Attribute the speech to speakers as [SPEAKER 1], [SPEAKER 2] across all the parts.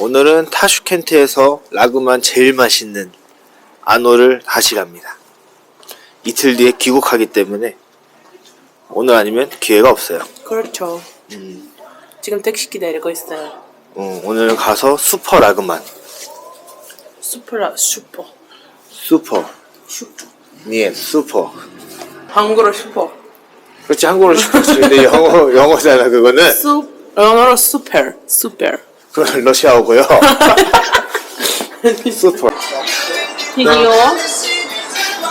[SPEAKER 1] 오늘은 타슈켄트에서 라그만 제일 맛있는 아노를 다시 갑니다. 이틀 뒤에 귀국하기 때문에 오늘 아니면 기회가 없어요.
[SPEAKER 2] 그렇죠. 지금 택시 기다리고 있어요.
[SPEAKER 1] 어, 오늘 가서 슈퍼 라그만
[SPEAKER 2] 슈퍼라 슈퍼.
[SPEAKER 1] 슈퍼
[SPEAKER 2] 슈퍼.
[SPEAKER 1] 예 슈퍼
[SPEAKER 2] 한국어로 슈퍼.
[SPEAKER 1] 그렇지 한국어로 슈퍼지 근데 영어 영어잖아 그거는
[SPEAKER 2] 수 영어로 슈퍼. 슈퍼.
[SPEAKER 1] 그건 러시아어고요. 슈퍼
[SPEAKER 2] 피기요.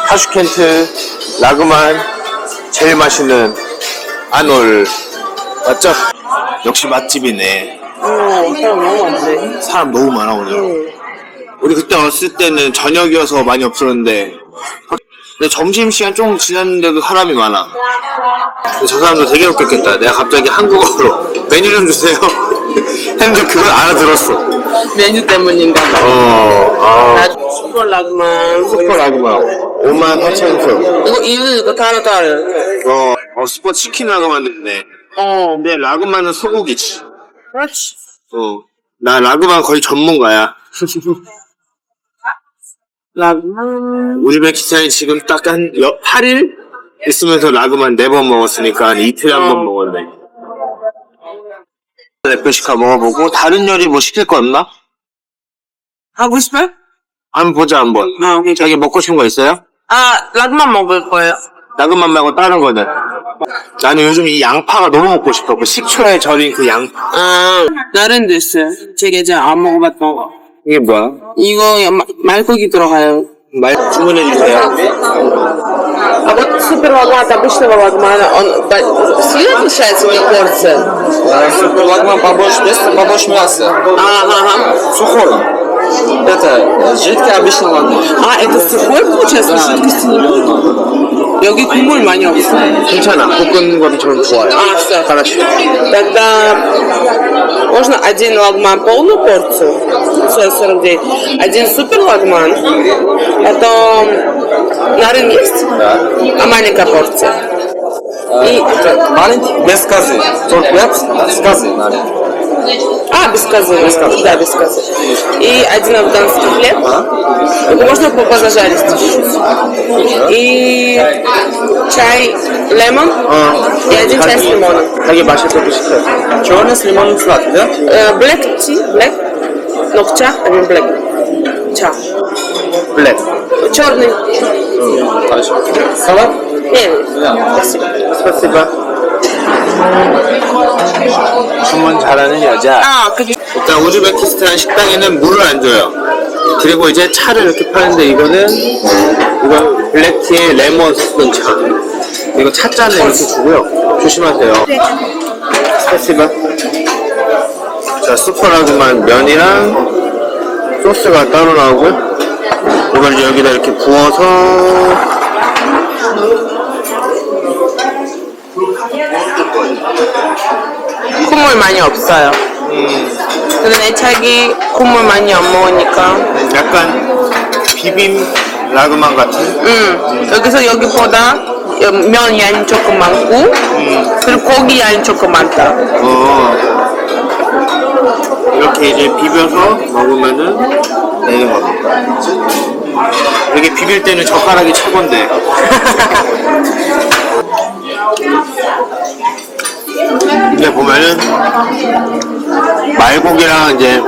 [SPEAKER 1] 타슈켄트 라그만 제일 맛있는 아놀 맞죠? 역시 맛집이네.
[SPEAKER 2] 어, 사람 너무 많네.
[SPEAKER 1] 사람 너무 많아 오늘. 우리 그때 왔을 때는 저녁이어서 많이 없었는데 근데 점심시간 좀 지났는데도 사람이 많아. 근데 저 사람도 되게 웃겼겠다. 내가 갑자기 한국어로 메뉴 좀 주세요. 했는데 그걸 알아들었어.
[SPEAKER 2] 메뉴 때문인가 봐.
[SPEAKER 1] 어, 아.
[SPEAKER 2] 나 슈퍼 라그만.
[SPEAKER 1] 슈퍼 라그만 5만 8천 원.
[SPEAKER 2] 이거 이거 이거 타르 타르.
[SPEAKER 1] 어, 어 슈퍼 치킨 라그만 됐네.
[SPEAKER 2] 어.
[SPEAKER 1] 근데 라그만은 소고기지.
[SPEAKER 2] 그렇지.
[SPEAKER 1] 어. 나 라그만 거의 전문가야.
[SPEAKER 2] 라그만.
[SPEAKER 1] 우즈베키스탄이 지금 딱 한 8일 있으면서 라그만 4번 먹었으니까 한 이틀에 한 번
[SPEAKER 2] 어.
[SPEAKER 1] 먹었네. 레페시카 먹어보고 다른 요리 뭐 시킬 거 없나?
[SPEAKER 2] 하고 싶어?
[SPEAKER 1] 한번 보자 한번.
[SPEAKER 2] 아, 오케이.
[SPEAKER 1] 자기 먹고 싶은 거 있어요?
[SPEAKER 2] 아, 라그만 먹을 거예요.
[SPEAKER 1] 라그만 말고 다른 거는? 나는 요즘 이 양파가 너무 먹고 싶어. 그 식초에 절인 그 양파.
[SPEAKER 2] 아, 다른 데 있어요. 제가 이제 안 먹어봤던 거.
[SPEAKER 1] 이게 뭐야?
[SPEAKER 2] 이거 마- 말고기 들어가요.
[SPEAKER 1] 말 주문해 주세요.
[SPEAKER 2] А вот суперлагман от обычного лагмана, он по- сильно отличается у него порция?
[SPEAKER 3] Суперлагман побольше, без побольше мяса.
[SPEAKER 2] Ага.
[SPEAKER 3] Сухой. Это э, жидкий обычный лагман.
[SPEAKER 2] А, это сухой получается? Жидкости не будет? 여기 국물 많이 없어.
[SPEAKER 1] 괜찮아. 볶은 것처럼 좋아요.
[SPEAKER 2] А, все.
[SPEAKER 1] хорошо.
[SPEAKER 2] Тогда можно один лагман полную порцию, 49, один супер лагман, потом на рынке есть, да. а маленькая порция. И
[SPEAKER 3] а, маленький, без козы. только без с козы маленький.
[SPEAKER 2] А, без козы. Без козы. Да, без козы. И один афганский хлеб. Ага. Можно позажарить. И чай лемон а. и один чай с лимоном.
[SPEAKER 1] Какие большие пропущения?
[SPEAKER 3] Черный с лимоном сладкий, да?
[SPEAKER 2] Э, black tea, black. Ну, Нокча, а не black. Ча.
[SPEAKER 1] Black.
[SPEAKER 2] Черный.
[SPEAKER 3] Хорошо. Салат?
[SPEAKER 2] Не, спасибо.
[SPEAKER 1] 스파시바. 주문 잘하는 여자.
[SPEAKER 2] А, как-
[SPEAKER 1] 일단 우즈베키스탄 식당에는 물을 안 줘요. 그리고 이제 차를 이렇게 파는데 이거는 이건 블랙티에 레몬 섞은 차. 이거 차잔에 이렇게 주고요. 조심하세요. 스파시바. 자, 슈퍼라그만 면이랑 소스가 따로 나오고요. 이걸 이제 여기다 이렇게 부어서
[SPEAKER 2] 콧물 많이 없어요. 근데 내 차기 콧물 많이 안 먹으니까.
[SPEAKER 1] 약간 비빔 라그만 같은
[SPEAKER 2] 음, 여기서 여기보다 면 양이 조금 많고, 그리고 고기 양이 조금 많다.
[SPEAKER 1] 어, 이렇게 이제 비벼서 먹으면은 되는 겁니다. 이게 비빌 때는 젓가락이 최고인데. 근데 보면은 말고기랑 이제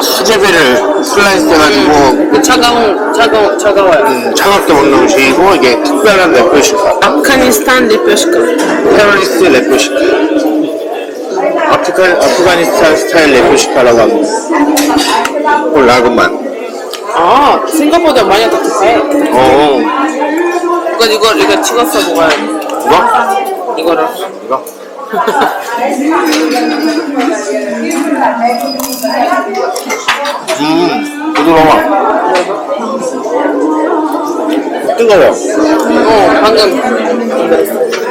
[SPEAKER 1] 수제비를 슬라이스 해가지고
[SPEAKER 2] 차가운, 차가워, 차가워요.
[SPEAKER 1] 음, 차갑게 먹는 음식이고 이게 특별한 레프시카.
[SPEAKER 2] 아프가니스탄 리표시카.
[SPEAKER 1] 테러리스트 레프시카. 아프간, 아프가니스탄 스타일 레프시카라고 합니다. 그 라그만.
[SPEAKER 2] 아, 생각보다 많이 따뜻해.
[SPEAKER 1] 어,
[SPEAKER 2] 이거, 이거, 이거 찍어서 먹어야 돼.
[SPEAKER 1] 이거?
[SPEAKER 2] 이거를.
[SPEAKER 1] 이거? 음, 부드러워. 뜨거워.
[SPEAKER 2] 어, 방금.